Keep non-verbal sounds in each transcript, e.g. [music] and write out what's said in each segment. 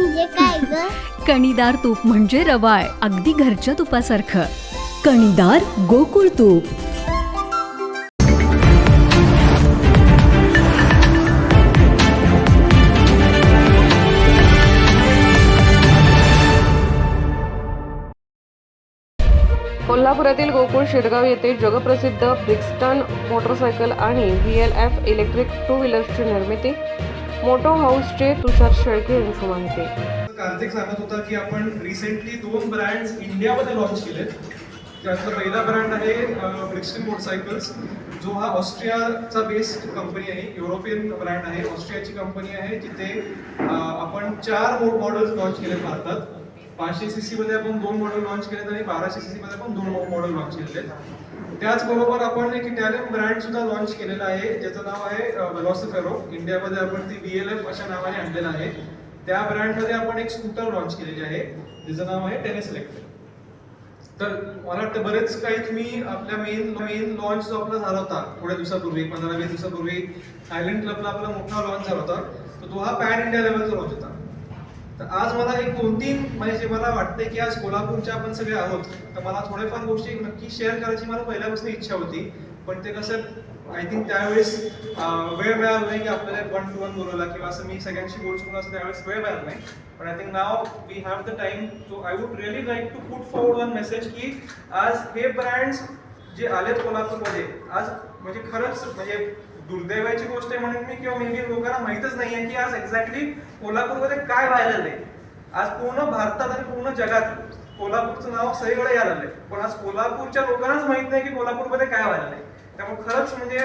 म्हणजे काय ग? [laughs] कणीदार तूप म्हणजे रवाळ अगदी घरच्या तुपासारखं. कणीदार गोकुळ तूप. कोल्हापुरातील गोकुळ शिरगाव येथे जगप्रसिद्ध ब्रिक्स्टन मोटरसायकल आणि V L F electric two व्हीलर्सची निर्मिती मोटो हाऊसचे तुषार शेळके यांची माहिती. कार्तिक सांगत होता की आपण रिसेंटली दोन ब्रँड्स इंडियामध्ये लॉन्च केले त्यातला पहिला ब्रँड आहे ब्रिक्स्टन मोटरसायकल्स जो हा ऑस्ट्रियाचा बेस्ड कंपनी आहे युरोपियन ब्रँड आहे ऑस्ट्रियाची कंपनी आहे जिथे आपण चार मॉडेल्स लॉन्च केले भारतात. पाचशे सी सीमध्ये आपण दोन मॉडेल लॉन्च केलेत आणि बाराशे सी सीमध्ये आपण दोन मॉडेल लॉन्च केलेले आहेत त्याचबरोबर आपण एक इटालियन ब्रँड सुद्धा लॉन्च केलेला आहे. ज्याचं नाव आहे वेलॉसिफेरो इंडियामध्ये आपण ती बी एल एफ अशा नावाने आणलेलं आहे. त्या ब्रँडमध्ये आपण एक स्कूटर लॉन्च केलेली आहे. ज्याचं नाव आहे टेनिस इलेक्ट्रिक तर मला वाटतं बरेच काही तुम्ही आपल्या मेन मेन लॉन्च जो आपला झाला होता थोड्या दिवसापूर्वी पंधरा वीस दिवसापूर्वी थायलंड क्लबला आपला मोठा लॉन्च झाला होता. तर तो हा पॅन इंडिया लेवलचा लॉन्च होता. तर आज मला एक दोन तीन म्हणजे जे मला वाटते की आज कोल्हापूरच्या आपण सगळे आहोत तर मला थोड्याफार गोष्टी नक्की शेअर करायची मला पहिल्यापासून इच्छा होती. पण ते कसं आय थिंक त्यावेळेस वेळ मिळाला नाही की आपल्याला वन टू वन बोलवला किंवा असं मी सगळ्यांशी बोलू शकलो असं त्यावेळेस वेळ मिळाला नाही. पण I think now we have the time so I would really like to put forward one message की आज हे ब्रँड्स जे आलेत कोल्हापूरमध्ये आज म्हणजे खरंच म्हणजे दुर्दैवाची गोष्ट आहे म्हणून मी किंवा मेबी लोकांना माहितच नाहीये की आज एक्झॅक्टली कोल्हापूरमध्ये काय व्हायला आहे. आज पूर्ण भारतात आणि पूर्ण जगात कोल्हापूरचं नाव सगळीकडे यायला लागलंय पण आज कोल्हापूरच्या लोकांनाच माहीत नाही की कोल्हापूरमध्ये काय व्हायला आहे. त्यामुळे खरंच म्हणजे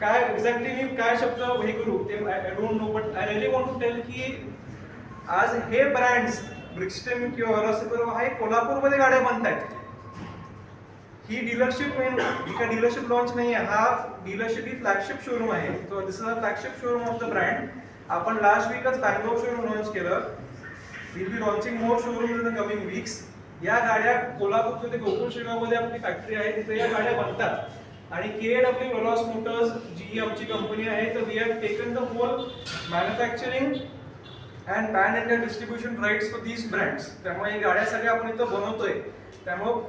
काय एक्झॅक्टली मी काय शब्द हे करू ते I don't know but I really want to tell की आज हे ब्रँड्स ब्रिक्स्टन किंवा हा हे कोल्हापूरमध्ये गाड्या बनतायत. ही डीलरशिप ही काय डीलरशिप लॉन्च नाही आहे हा डीलरशिप ही फ्लॅगशिप शोरूम आहे. तो this is a flagship showroom of the brand आपण लास्ट वीकच बँगलोर शोरूम लॉन्च केलं. Will be launching more showroom in the coming weeks या गाड्या कोल्हापूरमध्ये गोकुळ शिगावमध्ये आपली फॅक्टरी आहे. तिथे या गाड्या बनतात. आणि के डब्ल्यू वेलॉस मोटर्स जी आमची कंपनी आहे. तर we have taken the whole manufacturing and pan India distribution rights for these brands त्यामुळे गाड्या सगळ्या आपण इथं बनवतोय. त्यामुळं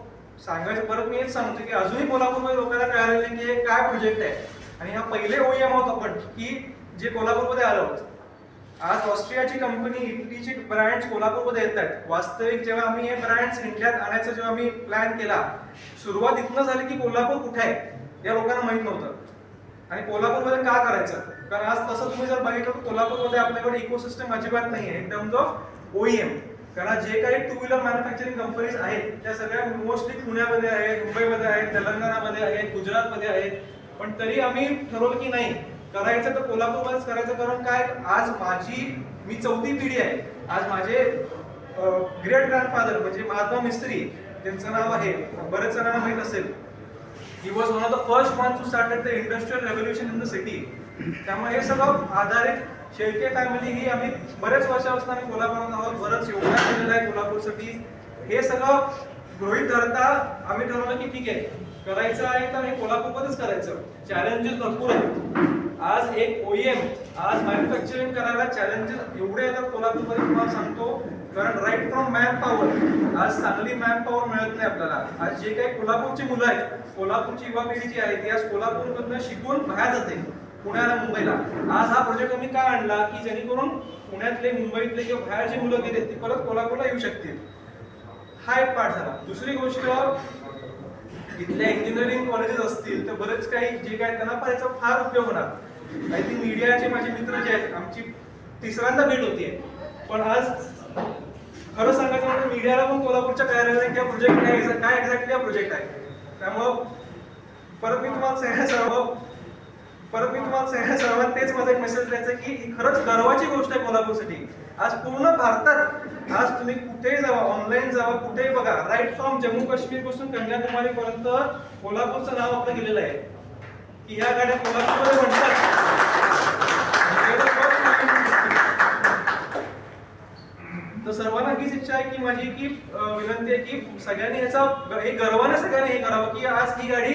सांगायचं परत मी हेच सांगतो की अजूनही कोल्हापूरमध्ये लोकांना कळालं नाही की हे काय प्रोजेक्ट आहे. आणि हा पहिले ओएम आहोत आपण की जे कोल्हापूरमध्ये आलो आहोत आज ऑस्ट्रियाची कंपनी इटलीची ब्रँड्स कोल्हापूरमध्ये येत आहेत वास्तविक जेव्हा आम्ही हे ब्रँड्स इंडियात आणायचा जेव्हा आम्ही प्लॅन केला सुरुवात इथनं झाली की कोल्हापूर कुठे आहे या लोकांना माहीत नव्हतं. आणि कोल्हापूरमध्ये का करायचं? कारण आज तसं तुम्ही जर बघितलं तर कोल्हापूरमध्ये आपल्याकडे इकोसिस्टम अजिबात नाही आहे इन टर्म्स ऑफ ओईएम कारण जे काही टू व्हीलर मॅन्युफॅक्चरिंग कंपनीज आहेत त्या सगळ्या मोस्टली पुण्यामध्ये आहेत मुंबईमध्ये आहेत तेलंगणामध्ये आहेत गुजरातमध्ये आहेत. पण तरी आम्ही ठरवलं की नाही करायचं तर कोल्हापूरमध्येच करायचं. कारण काय आज माझी मी चौथी पिढी आहे. आज माझे ग्रेट ग्रँडफादर म्हणजे महात्मा मिस्त्री त्यांचं नाव आहे बरेच जणांना माहीत असेल. He was one of the first one to started the industrial revolution in the city त्यामुळे हे सगळं आधारित शेळके फॅमिली ही आम्ही बऱ्याच वर्षापासून आम्ही कोल्हापूरात आहोत. बरंच योगदान दिलेलं आहे कोल्हापूरसाठी हे सगळं गृहित धरता आम्ही ठरवलं की ठीक आहे करायचं आहे तर हे कोल्हापूरमध्येच करायचं. चॅलेंजेस भरपूर आहेत. आज एक ओएम आज मॅन्युफॅक्चरिंग करायला चॅलेंजेस एवढे येतात कोल्हापूरमध्ये तुम्हाला सांगतो. कारण राईट फ्रॉम मॅन पॉवर आज चांगली मॅन पॉवर मिळत नाही आपल्याला. आज जे काही कोल्हापूरची मुलं आहेत कोल्हापूरची युवा पिढी जी आहे ती आज कोल्हापूरमधनं शिकून बाहेर जाते. पुण्याला मुंबईला. आज हा प्रोजेक्ट आम्ही का आणला? की जेणेकरून पुण्यातले मुंबईतले किंवा बाहेरचे मुलं गेले ते परत कोल्हापूरला येऊ शकतील. हा एक पार्ट झाला. दुसरी गोष्ट इथल्या इंजिनिअरिंग कॉलेजेस असतील तर बरेच काही जे काय त्यांना पण याचा फार उपयोग होणार. आय थिंक मीडियाचे माझे मित्र जे आहेत आमची तिसऱ्यांदा भेट होती पण आज खरं सांगायचं म्हणजे मीडियाला पण कोल्हापूरच्या काय किंवा प्रोजेक्ट काय काय एक्झॅक्टली हा प्रोजेक्ट आहे? त्यामुळं परत मी तुम्हाला सांगायचं परत मी तुम्हाला सर्वांना तेच माझा एक मेसेज द्यायचा की खरंच गर्वाची गोष्ट आहे कोल्हापूरसाठी. आज पूर्ण भारतात आज तुम्ही कुठेही जावा ऑनलाईन जावा कुठेही बघा राईट फ्रॉम जम्मू काश्मीरपासून कन्याकुमारी पर्यंत कोल्हापूरचं नाव आपलं गेलेलं आहे. की ह्या गाड्या कोल्हापूरमध्ये म्हणतात. तर सर्वांना हीच इच्छा आहे की माझी की विनंती आहे की सगळ्यांनी याचा हे गर्वाने सगळ्यांनी हे करावं की आज ही गाडी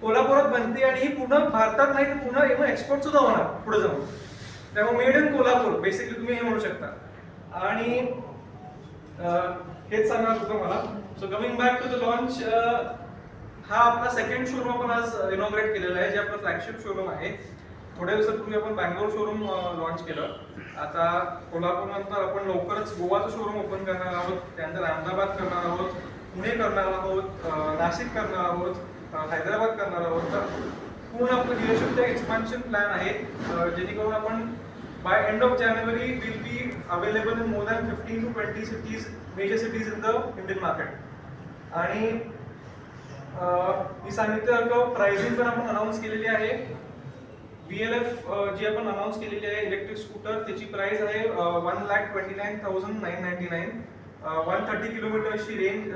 कोल्हापुरात बनते आणि ही पूर्ण भारतात नाही तर पूर्ण एक्सपोर्ट सुद्धा होणार पुढे जाऊन. त्यामुळे मेड इन कोल्हापूर बेसिकली तुम्ही हे म्हणू शकता. आणि हेच सांगणार होतं मला so coming back to the launch हा आपला सेकंड शोरूम आपण आज इनॉग्रेट केलेला आहे जे आपलं फ्लॅगशिप शोरूम आहे. थोड्या दिवसापूर्वी आपण बँगलोर शोरूम लॉन्च केलं. आता कोल्हापूर नंतर आपण लवकरच गोवाचं शोरूम ओपन करणार आहोत त्यानंतर अहमदाबाद करणार आहोत पुणे करणार आहोत नाशिक करणार आहोत. हैदराबाद करणार आहोत. तर पूर्ण आपलं डीलरशिपचं एक्सपान्शन प्लॅन आहे. जेणेकरून आपण by end of January will be available in more than fifteen to twenty cities major cities in the Indian market आणि मी सांगितलं प्राइसिंग पण आपण अनाऊन्स केलेली आहे. बी एल एफ जी आपण अनाऊन्स केलेली आहे इलेक्ट्रिक स्कूटर त्याची प्राइस आहे one lakh twenty nine thousand nine ninety nine one thirty किलोमीटरची रेंज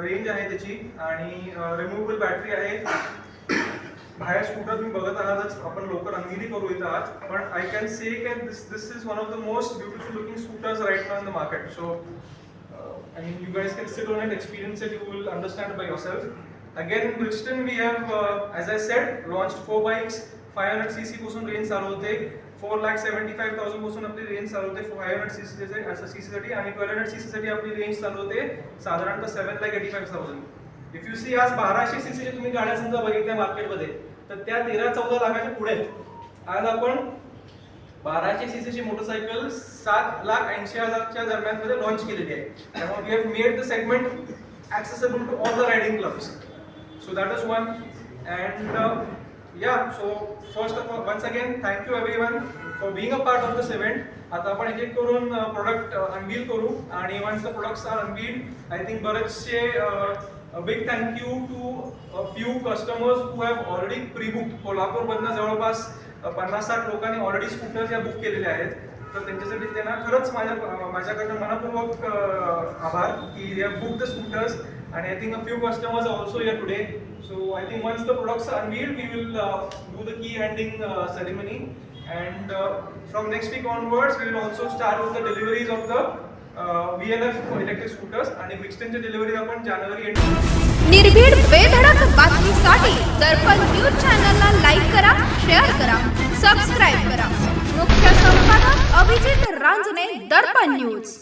रेंज आहे त्याची आणि रिमूव्हेबल बॅटरी आहे बाहेर स्कूटर तुम्ही बघत आहातच आपण लवकर अंगिरी करू इथं आज पण I can say can this this is one of the most beautiful looking scooters right now in the market so I you you guys can sit on it, experience it, you will understand by yourself. Again in Brixton, we have, uh, as I said, launched four bikes. 500 c पासून range चालू होते four lakh seventy five थाउजंडपासून आपली range चालू होते five hundred C असं साठी आणि ट्वेल्व हंड्रेड सीसी साठी आपली रेंज चालू होते साधारणतः seven lakh eighty five thousand if you see आज बाराशे सीसीचे तुम्ही गाड्या समजा बघितल्या मार्केटमध्ये तर त्या तेरा चौदा लाखाच्या पुढे आहेत. आज आपण बाराशे सीसीची मोटरसायकल सात लाख ऐंशी हजारच्या दरम्यानमध्ये लॉन्च केलेली आहे. त्यामुळे we have made the segment accessible to all the riding clubs so that is one and yeah so first of all once again thank you everyone for being a part of this event आता आपण एक एक करून uh, product unveil uh, करू. आणि once the products are unveiled I think बरेचसे big thank you to few customers who have already pre book कोल्हापूरमधनं जवळपास uh, पन्नास साठ लोकांनी ऑलरेडी स्कूटर्स या बुक केलेल्या आहेत. तर त्यांच्यासाठी त्यांना खरंच माझ्या माझ्याकडनं मनपूर्वक आभार की दे बुक द स्कूटर्स आणि I think a few customers also yeah today so I think once the products are unveiled we will do the key handing ceremony and from next week onwards we will also start with the deliveries of the V L F electric scooters आणि ब्रिक्स्टनच्या delivery आपण जानेवारी निर्भीड बेधडक बातमीसाठी Darpan news चॅनलला like करा share करा सबस्क्राईब करा. मुख्य संपादक अभिजित रांजणे दर्पण न्यूज.